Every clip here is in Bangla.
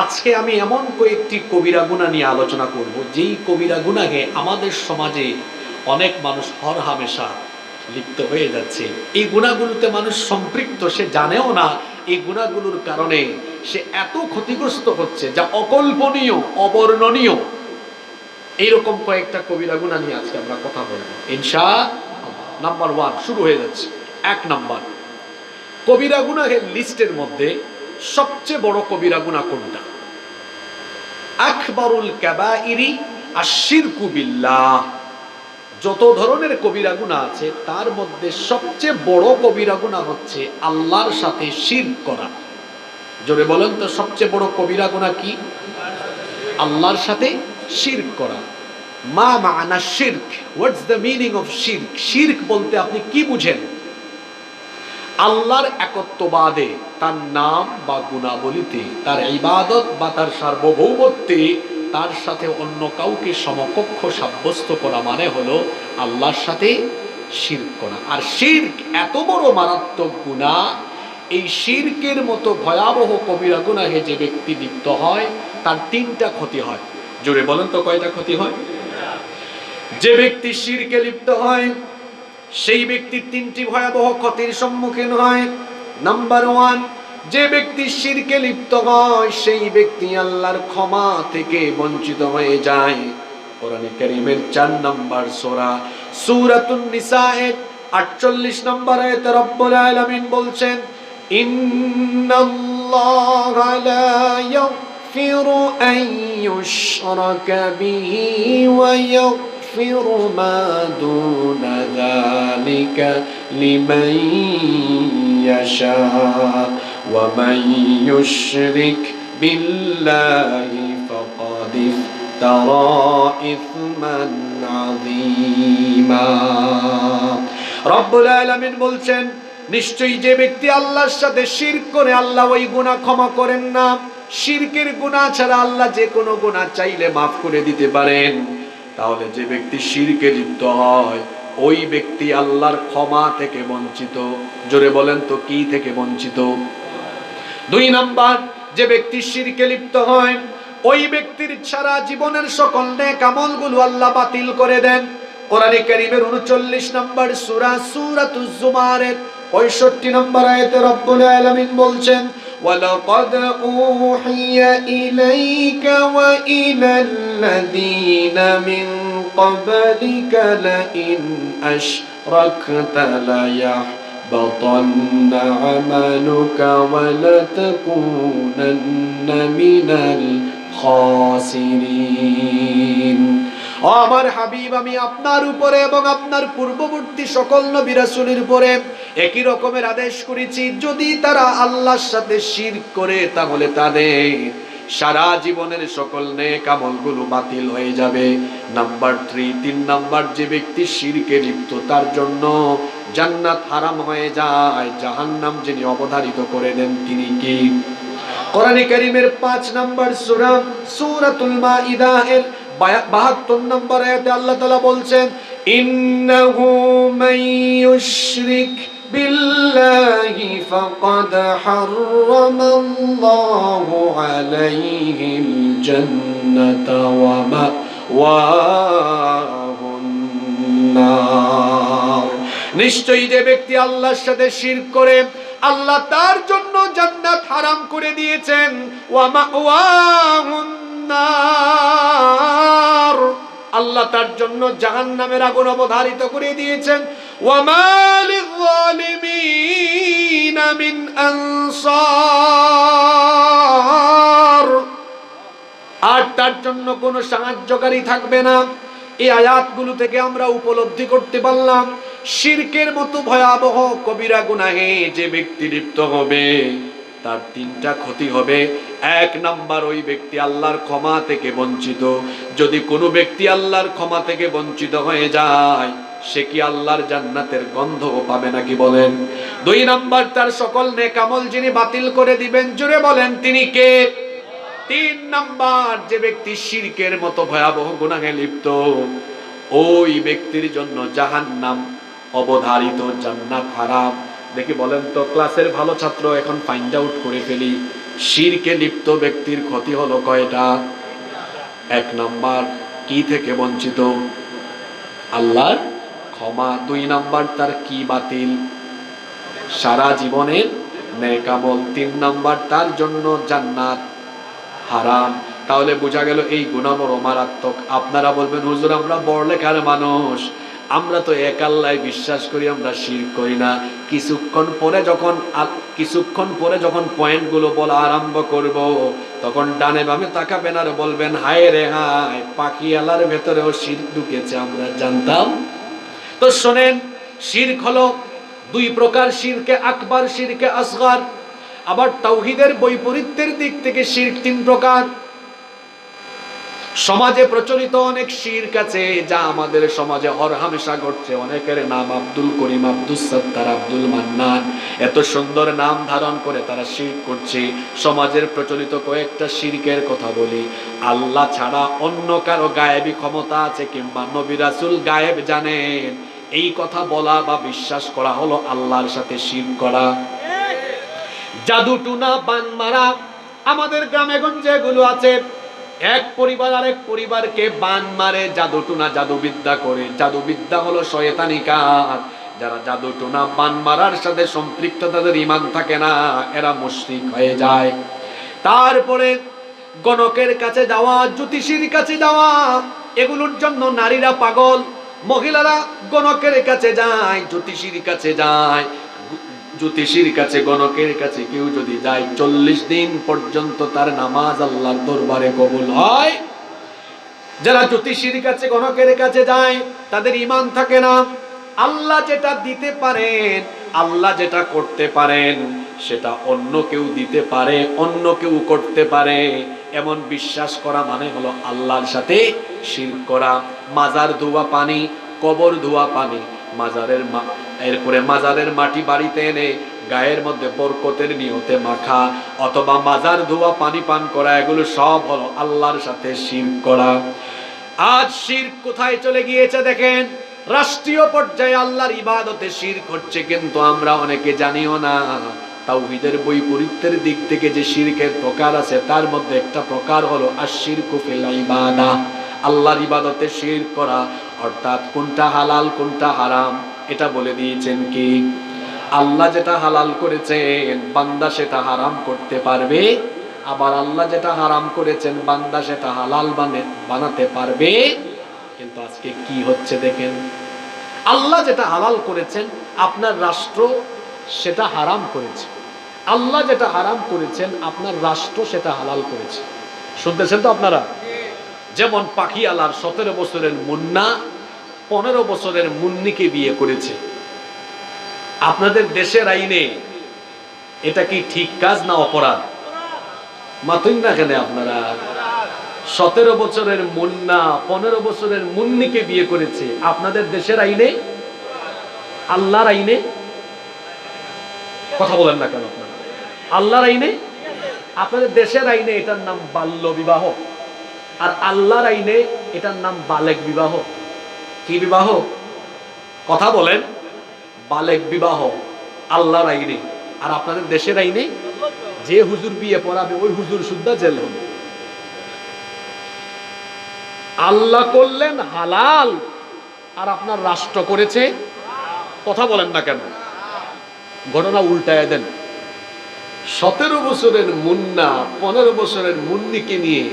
আজকে আমি এমন কয়েকটি কবিরা গুণা নিয়ে আলোচনা করব। যেই কবিরা গুণাকে আমাদের সমাজে অনেক মানুষ হর হামেশা লিপ্ত হয়ে যাচ্ছে। এই গুণাগুলোতে মানুষ সম্পৃক্ত, সে জানেও না এই গুণাগুলোর কারণে সে এত ক্ষতিগ্রস্ত হচ্ছে যা অকল্পনীয়, অবর্ণনীয়। এইরকম কয়েকটা কবিরা গুণা নিয়ে আজকে আমরা কথা বলব। ইনশা নাম্বার ওয়ান, শুরু হয়ে যাচ্ছে। এক নাম্বার, কবিরা গুনাহের লিস্টের মধ্যে সবচেয়ে বড় কবিরা গুনাহ কোনটা? আকবরুল কাবাইরি আশিরকু বিল্লাহ। যত ধরনের কবিরা গুনাহ আছে, তার মধ্যে সবচেয়ে বড় কবিরা গুনাহ হচ্ছে আল্লাহর সাথে শির করা। জোরে বলেন তো, সবচেয়ে বড় কবিরা গুনাহ কি? আল্লাহর সাথে শিরক করা। মা মানা শিরক, হোয়াটস দ্য মিনিং অফ শিরক? শিরক বলতে আপনি কি বুঝেন? আল্লাহর একত্ববাদে তার নাম বা গুণাবলিতে, তার ইবাদত বা তার সার্বভৌমত্বে তার সাথে অন্য কাউকে সমকক্ষ সাব্যস্ত করা মানে হলো আল্লাহর সাথে শিরক করা। আর শিরক এত বড় মারাত্মক গুণা, এই শিরকের মতো ভয়াবহ কবিরা গুনাহে যে ব্যক্তি লিপ্ত হয়, তার তিনটা ক্ষতি হয়। জোরে বলেন তো কয়টা ক্ষতি হয়? যে ব্যক্তি শিরকে লিপ্ত হয় সেই ব্যক্তি তিনটি ভয়াবহ ক্ষতির সম্মুখীন হয়। নাম্বার ওয়ান যে ব্যক্তি শিরকে লিপ্ত হয়, সেই ব্যক্তি আল্লাহর ক্ষমা থেকে বঞ্চিত হয়ে যায়। কোরআনে কারীমের চার নাম্বার সূরা, সূরাতুন নিসায়ের 48 নম্বর আয়াতে রব্বুল আলামিন বলছেন, ইন্নাল্লাহা লা ইয়াগফিরু আন ইউশরাকা বিহি ওয়া يغفر ما دون ذلك لمن يشاء ومن يشرك بالله فقد افترى إثما عظيما رب العالمين বলছেন নিশ্চয়ই যে ব্যক্তি আল্লাহর সাথে শিরক করে আল্লাহ ওই গুনাহ ক্ষমা করেন না শিরকের গুনাহ ছাড়া আল্লাহ যে কোনো গুনাহ চাইলে মাফ করে দিতে পারেন তাহলে যে ব্যক্তি শিরকে লিপ্ত হয়, ওই ব্যক্তি আল্লাহর ক্ষমা থেকে বঞ্চিত। জোরে বলেন তো, কি থেকে বঞ্চিত? দুই নাম্বার, যে ব্যক্তি শিরকে লিপ্ত হয়, ওই ব্যক্তির সারা জীবনের সকল নেক আমলগুলো আল্লাহ বাতিল করে দেন। কোরআনে কারীমের 39 নম্বর সূরা সূরাতুজ জুমারের 65 নম্বর আয়াতে রব্বুল আলামিন বলছেন ولقد أوحي إليك وإلى الذين من قبلك لئن أشركت ليحبطن عملك ولتكونن من الخاسرين. ও আমার হাবিব, আমি আপনার উপরে এবং আপনার পূর্ববর্তী সকল নবী রাসূলের উপরে একই রকমের আদেশ করেছি। যদি তারা আল্লাহর সাথে শিরক করে, তাহলে তাদের সারা জীবনের সকল নেক আমলগুলো বাতিল হয়ে যাবে। নাম্বার থ্রি, তিন নাম্বার, যে ব্যক্তি শিরকে লিপ্ত, তার জন্য জান্নাত হারাম হয়ে যায়। জাহান্নাম যিনি অবধারিত করে দেন, তিনি কি? কোরআনে কারীমের পাঁচ নাম্বার সূরা, সূরাতুল মাইদা এর বাহাত্তর নম্বর আয়াতে আল্লাহ তালা বলছেন, ইন্নাহু ইউশরিক বিল্লাহি ফাকাদ হারামাল্লাহু আলাইহিল জান্নাতা ওয়া মাওয়াহুন নার। নিশ্চয়ই যে ব্যক্তি আল্লাহর সাথে শিরক করে, আল্লাহ তার জন্য জান্নাত হারাম করে দিয়েছেন। ওয়া মাওয়াহুন নার আল্লাহ তার জন্য জাহান্নামের আগুন অবধারিত করে দিয়েছেন। আর তার জন্য কোনো সাহায্যকারী থাকবে না। এই আয়াতগুলো থেকে আমরা উপলব্ধি করতে পারলাম, শিরকের মতো ভয়াবহ কবিরা গুনাহে যে ব্যক্তি লিপ্ত হবে। তার তিনটা ক্ষতি হবে। এক নাম্বার ওই ব্যক্তি আল্লাহর ক্ষমা থেকে বঞ্চিত। যদি কোনো ব্যক্তি আল্লাহর ক্ষমা থেকে বঞ্চিত হয়ে যায়, সে কি আল্লাহর জান্নাতের গন্ধ পাবে নাকি বলেন? দুই নাম্বার, তার সকল নেকামল যিনি বাতিল করে দিবেন জুড়ে বলেন তিনি কে? তিন নাম্বার, যে ব্যক্তি শিরকের মতো ভয়াবহ গুনাহে লিপ্ত, ওই ব্যক্তির জন্য জাহান্নাম অবধারিত, জান্নাত হারাম। দেখি বলেন তো, ক্লাসের ভালো ছাত্র এখন ফাইন্ড আউট করে ফেলি, শিরকে লিপ্ত ব্যক্তির ক্ষতি হলো কয়টা? এক নাম্বার, কি থেকে বঞ্চিত? আল্লাহর ক্ষমা। দুই নাম্বার, তার কি বাতিল? সারা জীবনের নেকামল তিন নাম্বার, তার জন্য জান্নাত হারাম। তাহলে বোঝা গেল এই গুণা বড় মারাত্মক। আপনারা বলবেন, হুজুর, আমরা বড়লেখার মানুষ। আমরা তো এক আল্লাহ বিশ্বাস করি, আমরা শির করি না। কিছুক্ষণ পরে যখন কিছুক্ষণ পরে যখন পয়েন্টগুলো বলা আরম্ভ করব, তখন ডানে বামে তাকাবেন আর বলবেন, হায় রে হায়, পাখি আলার ভেতরেও শির ঢুকেছে, আমরা জানতাম। তো শোনেন শিরক হলো দুই প্রকার শিরকে, আকবার শিরকে আসগার। আবার তাওহিদের বৈপরীত্যের দিক থেকে শিরক তিন প্রকার। সমাজে প্রচলিত অনেক শিরক আছে যা আমাদের সমাজে হরহামেশা ঘটছে। অনেকের নাম আব্দুল করিম আব্দুল সত্তার, আব্দুল মান্নান। এত সুন্দর নাম ধারণ করে তারা শিরক করছে। সমাজের প্রচলিত কয়েকটা শিরকের কথা বলি। আল্লাহ ছাড়া অন্য কারও গায়েবী ক্ষমতা আছে কিংবা নবী রাসূল গায়েব জানেন। এই কথা বলা বা বিশ্বাস করা হলো আল্লাহর সাথে শির করা। জাদু টুনা, বান মারা, আমাদের গ্রামে গঞ্জে এগুলো আছে। এক পরিবার আরেক পরিবারকে বান মারে জাদু টুনা জাদুবিদ্যা করে। জাদুবিদ্যা হলো শয়তানি কাজ। যারা জাদু টুনা বান মারার সাথে সম্পৃক্ত, তাদের ইমান থাকে না, এরা মুশরিক হয়ে যায়। তারপরে গণকের কাছে যাওয়া, জ্যোতিষীর কাছে যাওয়া, এগুলোর জন্য নারীরা পাগল, মহিলারা গণকের কাছে যায়, জ্যোতিষীর কাছে যায়। জ্যোতিষীর কাছে, গণকের কাছে কেউ যদি যায়, চল্লিশ দিন পর্যন্ত তার নামাজ আল্লাহর দরবারে কবুল হয়। যারা জ্যোতিষীর কাছে, গণকের কাছে যায়, তাদের ইমান থাকে না। আল্লাহ যেটা দিতে পারেন, আল্লাহ যেটা করতে পারেন, সেটা অন্য কেউ দিতে পারে, অন্য কেউ করতে পারে। এমন বিশ্বাস করা মানে হলো আল্লাহর সাথে শির করা। মাজার ধোয়া পানি, কবর ধোয়া পানি, মাজারের এরপরে মাজারের মাটি বাড়িতে এনে গায়ের মধ্যে বরকতের নিয়তে মাখা, অথবা মাজার ধোয়া পানি পান করা, এগুলো সব হলো আল্লাহর সাথে শির করা। আজ শির কোথায় চলে গিয়েছে দেখেন? রাষ্ট্রীয় পর্যায়ে আল্লাহর ইবাদতে শির করছে, কিন্তু আমরা অনেকে জানিও না। তাওহীদের বৈপরীত্যের দিক থেকে যে শিরকের প্রকার আছে, তার মধ্যে একটা প্রকার হলো আশিরকু ফিল ইবাদা। আল্লাহর ইবাদতে শির করা, অর্থাৎ কোনটা হালাল, কোনটা হারাম। এটা বলে দিয়েছেন কি? আল্লাহ যেটা হালাল করেছেন, বান্দা সেটা হারাম করতে পারবে। আবার আল্লাহ যেটা হারাম করেছেন, বান্দা সেটা হালাল বানে, বানাতে পারবে। কিন্তু আজকে কি হচ্ছে দেখেন? আল্লাহ যেটা হালাল করেছেন, আপনার রাষ্ট্র সেটা হারাম করেছে। আল্লাহ যেটা হারাম করেছেন, আপনার রাষ্ট্র সেটা হালাল করেছে। শুনতেছেন তো আপনারা? যেমন পাখি আলার সতেরো বছরের মুন্না পনেরো বছরের মুন্নিকে বিয়ে করেছে। আপনাদের দেশের আইনে এটা কি ঠিক কাজ না অপরাধ? মাতুন না কেন আপনারা? সতেরো বছরের মুন্না, পনেরো বছরের মুন্নিকে বিয়ে করেছে। আপনাদের দেশের আইনে? আল্লাহর আইনে? কথা বলেন না কেন আপনারা? আল্লাহর আইনে? আপনাদের দেশের আইনে এটার নাম বাল্য বিবাহ। আর আল্লাহর আইনে এটার নাম বালেক বিবাহ। কি বিবাহ? কথা বলেন, বালেক বিবাহ, আল্লাহর আইনে আর আপনাদের দেশের আইনে যে হুজুর বিয়ে পড়াবে, ওই হুজুর সুদ্ধা জেল হবে। আল্লাহ করলেন হালাল, আর আপনার রাষ্ট্র করেছে, কথা বলেন না কেন? ঘটনা উল্টায় দেন। সতেরো বছরের মুন্না, পনেরো বছরের মুন্নিকে নিয়ে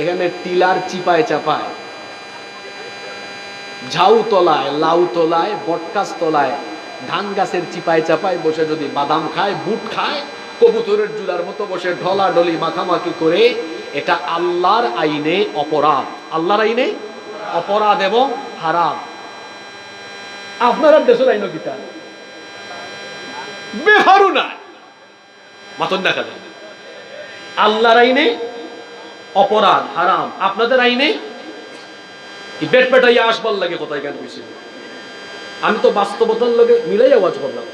এখানে টিলার চিপায় চাপায় ঝাউ তলায় লাউ তলায় বটকাস তলায় ধান গাছের চিপায় চাপায় বসে যদি বাদাম খায়, বুট খায়, কবুতরের জুলার মতো বসে ঢলা ডলি মাখামাখি করে, এটা আল্লাহর আইনে অপরাধ। আল্লাহর আইনে অপরাধ এবং হারাম। আপনারা দেশের আইন গীতা বেহারু না। মাতন দেখা যায়। আল্লাহর আইনে অপরাধ, হারাম। আপনাদের আইনে বেট পেটাইয়া আসবার লাগে কোথায় কেন কইছিল আমি তো বাস্তবতার লগে মিলাই আওয়াজ করলাম।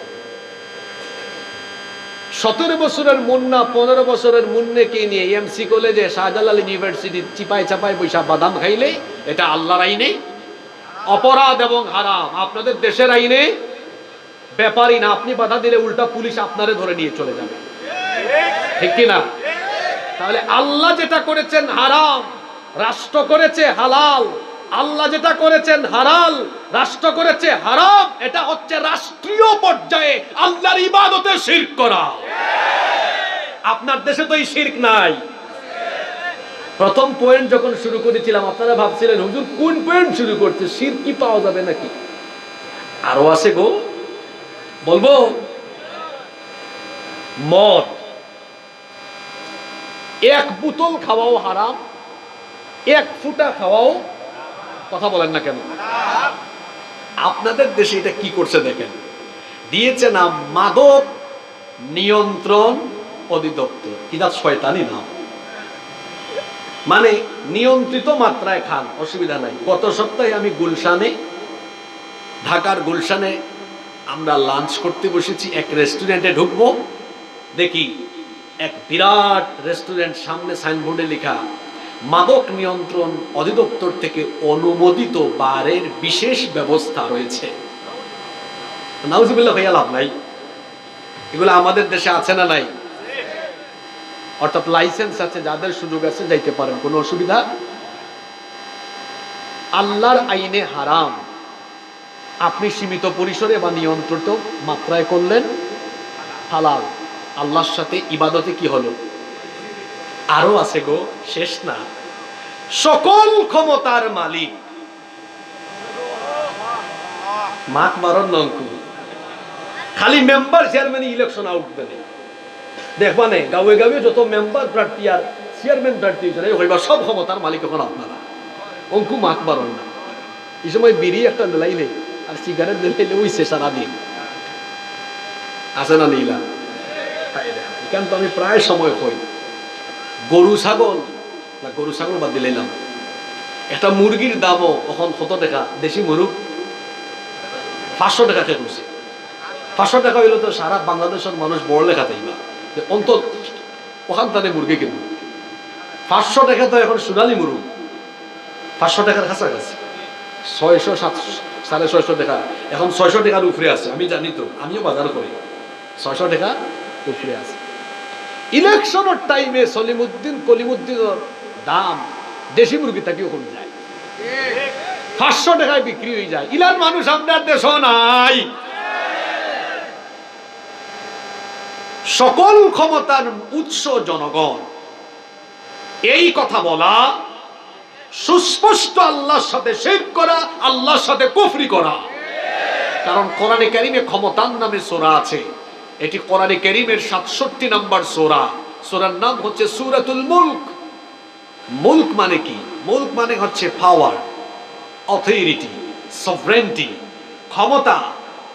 সতেরো বছরের মুন্না, পনেরো বছরের মুন্নেকে নিয়ে এমসি কলেজে শাহজালাল ইউনিভার্সিটি চিপাই চাপাই পয়সা বাদাম খাইলে এটা আল্লাহর আইনে। অপরাধ এবং হারাম, আপনাদের দেশের আইনে। ব্যাপারই না, আপনি বাধা দিলে উল্টা পুলিশ আপনারে ধরে নিয়ে চলে যাবে। ঠিক কিনা তাহলে আল্লাহ যেটা করেছেন হারাম, রাষ্ট্র করেছে হালাল আল্লাহ যেটা করেছেন হারাল, রাষ্ট্র করেছে হারাম, এটা হচ্ছে রাষ্ট্রীয় পর্যায়ে আল্লাহর ইবাদতে শিরক করা। আপনার দেশে তো এই শিরক নাই। প্রথম পয়েন্ট যখন শুরু করেছিলাম, আপনারা ভাবছিলেন, হুজুর, কোন পয়েন্ট শুরু করছে? শির কি পাওয়া যাবে নাকি? আরও আছে গো। বলব, মদ। এক বোতল খাওয়াও হারাম, এক ফুটা খাওয়াও কথা বলেন না কেন? আপনাদের দেশে এটা কি করছে দেখেন। দিয়েছে নাম মাদক নিয়ন্ত্রণ অধিদপ্তর। কিনা শয়তানি নাম। মানে নিয়ন্ত্রিত মাত্রায় খান, অসুবিধা নাই। গত সপ্তাহে আমি গুলশানে, ঢাকার গুলশানে আমরা লাঞ্চ করতে বসেছি, এক রেস্টুরেন্টে ঢুকবো। দেখি, এক বিরাট রেস্টুরেন্ট সামনে সাইনবোর্ডে লেখা মাদক নিয়ন্ত্রণ অধিদপ্তর থেকে অনুমোদিত বারের বিশেষ ব্যবস্থা রয়েছে। নাউজুবিল্লাহ, ভাইয়া লাভ নাই। এগুলো আমাদের দেশে আছে না নাই? অর্থাৎ লাইসেন্স আছে, যাদের সুযোগ আছে যাইতে পারেন, কোনো অসুবিধা? আল্লাহর আইনে হারাম। আপনি সীমিত পরিসরে বা নিয়ন্ত্রিত মাত্রায় করলেন, হালাল। আল্লাহর সাথে ইবাদতে কি হলো? আরও আছে গো, শেষ না। সকল ক্ষমতার মালিক। মাক মারণ নঙ্কু খালি মেম্বার চেয়ারম্যান ইলেকশন আউট দেবে। দেখবা নে গাঁয়ে গাঁয়ে যত মেম্বার প্রার্থী আর চেয়ারম্যান প্রার্থী হয়েছে হইবা সব ক্ষমতার মালিক এখন আপনারা। অঙ্কু মাক মারণ না। এই সময় বিড়ি একটা দিলাইলে আর সিগারেট দিলাইলে ওই সে সারাদিন। আছে না নীলা? এখান তো আমি প্রায় সময় হই। গরু ছাগল, না গরু ছাগল বাদ দিলাইলাম একটা মুরগির দামও এখন কত টাকা, দেশি মুরগ পাঁচশো টাকা খেয়ে করছে পাঁচশো টাকা হইলে তো সারা বাংলাদেশের মানুষ বড় লেখা তাইবা অন্তত ওখান তানে মুরগি কিনব পাঁচশো টাকা তো এখন সোনালি মুরগ পাঁচশো টাকার কাছাকাছি। ছয়শো সাতশো সাড়ে ছয়শো টাকা। এখন ছয়শো টাকার উপরে আছে। আমি জানি তো, আমিও বাজার করি। ছয়শো টাকা উপরে আছে। ইলেকশনের টাইমে সলিমুদ্দিন, কলিমুদ্দিনের দাম দেশি মুরগি তাকেও কমে যায়। পাঁচশো টাকায় বিক্রি হয়ে যায়। ইলার মানুষ আপনার দেশ নাই। সকল ক্ষমতার উৎস জনগণ, এই কথা বলা, সুস্পষ্ট আল্লাহর সাথে শেখ করা, আল্লাহর সাথে কুফরি করা। কারণ কোরআনে কারিমে ক্ষমতার নামে সোরা আছে। এটি কোরআনে কারিমের সাতষট্টি নাম্বার সোরা। সোরার নাম হচ্ছে সুরাতুল মুলক। মুলক মানে কি? মুলক মানে হচ্ছে পাওয়ার অথরিটি সভরেন্টি ক্ষমতা,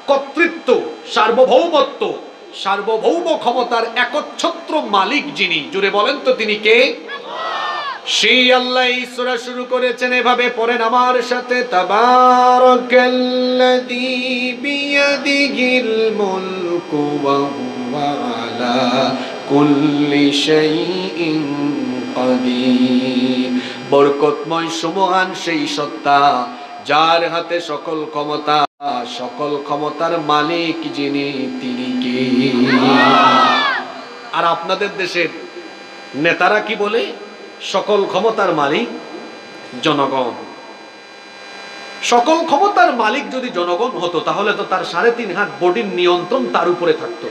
কর্তৃত্ব, সার্বভৌমত্ব। সার্বভৌম ক্ষমতার একচ্ছত্র মালিক যিনি জুড়ে বলেন তো তিনি কে? সেই আল্লাহ ঈশ্বরা শুরু করেছেন এভাবে, পড়েন, আমার সাথে তাবারাকাল্লাযী বিয়াদিহিল মুলকু। আলা কুল্লি শাইইন কাদির বরকতময় সুমহান সেই সত্তা, যার হাতে সকল ক্ষমতা, সকল ক্ষমতার মালিক যিনি, তিনি কে? আর আপনাদের দেশের নেতারা কি বলে? সকল ক্ষমতার মালিক জনগণ। সকল ক্ষমতার মালিক যদি জনগণ হতো, তাহলে তো তার সাড়ে তিন হাত বডির নিয়ন্ত্রণ তার উপরে থাকতো।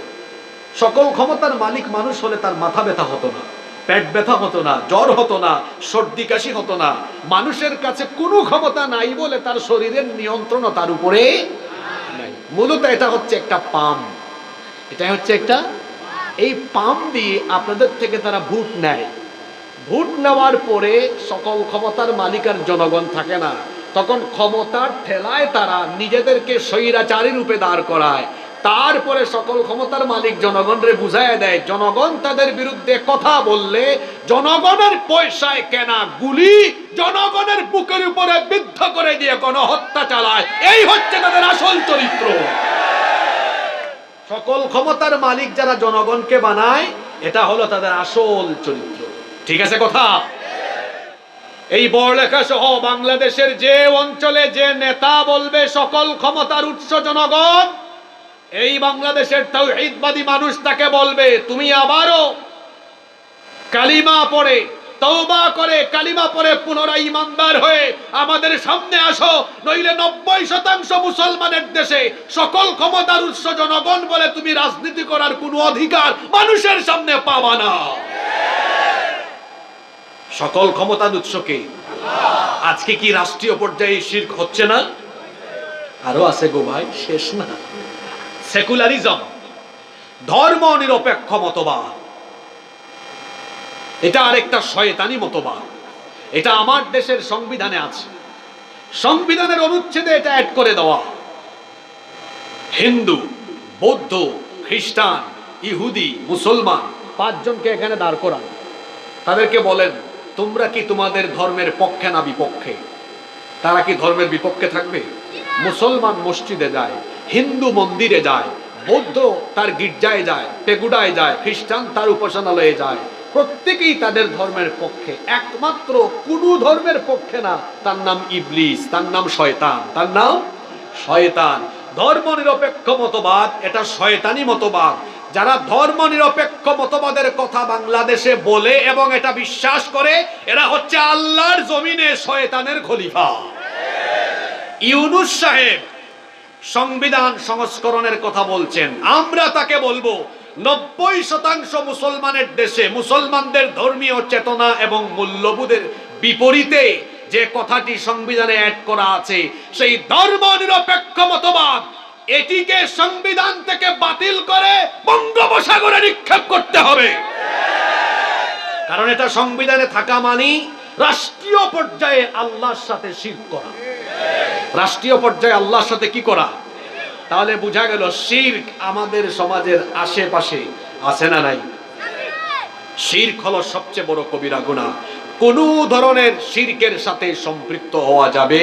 সকল ক্ষমতার মালিক মানুষ হলে তার মাথা ব্যথা হতো না, পেট ব্যথা হতো না, জ্বর হতো না, সর্দি কাশি হতো না। মানুষের কাছে কোনো ক্ষমতা নাই বলে তার শরীরের নিয়ন্ত্রণ তার উপরে নাই। মূলত এটা হচ্ছে একটা পাম। এটা হচ্ছে একটা এই পাম দিয়ে আপনাদের থেকে তারা ভোট নেয়। ভোট নেওয়ার পরে সকল ক্ষমতার মালিকার জনগণ থাকে না। তখন ক্ষমতার ঠেলায় তারা নিজেদেরকে স্বৈরাচারী রূপে দাঁড় করায়। তারপরে সকল ক্ষমতার মালিক জনগণরে বুঝায় দেয়, জনগণ তাদের বিরুদ্ধে কথা বললে জনগণের পয়সায় কেনা গুলি জনগণের বুকের উপরে বিদ্ধ করে দিয়ে গণহত্যা চালায়। এই হচ্ছে তাদের আসল চরিত্র। সকল ক্ষমতার মালিক যারা জনগণকে বানায়, এটা হলো তাদের আসল চরিত্র। ঠিক আছে কথা? এই বড়লেখা সহ বাংলাদেশের যে অঞ্চলে যে নেতা বলবে সকল ক্ষমতার উৎস জনগণ, এই বাংলাদেশের তৌহিদবাদী মানুষ তাকে বলবে, তুমি আবারও কালিমা পড়ে, তওবা করে, কালিমা পরে পুনরায় ইমানদার হয়ে আমাদের সামনে আসো, নইলে নব্বই শতাংশ মুসলমানের দেশে সকল ক্ষমতার উৎস জনগণ বলে তুমি রাজনীতি করার কোনো অধিকার মানুষের সামনে পাবা না। সকল ক্ষমতার উৎসকে আজকে কি রাষ্ট্রীয় পর্যায়ে শির্ক হচ্ছে না? আরও আছে গো ভাই, শেষ না। সেকুলারিজম, ধর্ম নিরপেক্ষ মতবাদ। এটা আরেকটা শয়তানি মতবাদ। এটা আমার দেশের সংবিধানে আছে। সংবিধানের অনুচ্ছেদে এটা অ্যাড করে দেওয়া। হিন্দু, বৌদ্ধ, খ্রিস্টান, ইহুদি, মুসলমান, পাঁচজনকে এখানে দাঁড় করান। তাদেরকে বলেন তোমরা কি তোমাদের ধর্মের পক্ষে না বিপক্ষে? তারা কি ধর্মের বিপক্ষে থাকবে? মুসলমান মসজিদে যায়, হিন্দু মন্দিরে যায়, বৌদ্ধ তার গির্জায় যায় পেগুডায় যায়, খ্রিস্টান তার উপাসনালয়ে যায়। প্রত্যেকেই তাদের ধর্মের পক্ষে, একমাত্র কোন ধর্মের পক্ষে না। তার নাম ইবলিস, তার নাম শয়তান, তার নাম শয়তান। ধর্ম নিরপেক্ষ মতবাদ, এটা শয়তানি মতবাদ। যারা ধর্ম নিরপেক্ষ মতবাদের কথা বাংলাদেশে বলে এবং এটা বিশ্বাস করে, এরা হচ্ছে আল্লাহর জমিনে শয়তানের খলিফা। ইউনুস সাহেব সংবিধান সংস্করণের কথা বলছেন। আমরা তাকে বলব, নব্বই শতাংশ মুসলমানের দেশে মুসলমানদের ধর্মীয় চেতনা এবং মূল্যবোধের বিপরীতে যে কথাটি সংবিধানে অ্যাড করা আছে, সেই ধর্ম নিরপেক্ষ মতবাদ এটিকে সংবিধান থেকে বাতিল করে বঙ্গোপসাগরে নিক্ষেপ করতে হবে। কারণ এটা সংবিধানে থাকা মানি রাষ্ট্রীয় পর্যায়ে আল্লাহর সাথে শির করা। রাষ্ট্রীয় পর্যায়ে আল্লাহর সাথে কি করা? তাহলে বোঝা গেল শির্ক আমাদের সমাজের আশেপাশে আছে না নাই? শির্ক হলো সবচেয়ে বড় কবিরা গুণা কোন ধরনের শির্কের সাথে সম্পৃক্ত হওয়া যাবে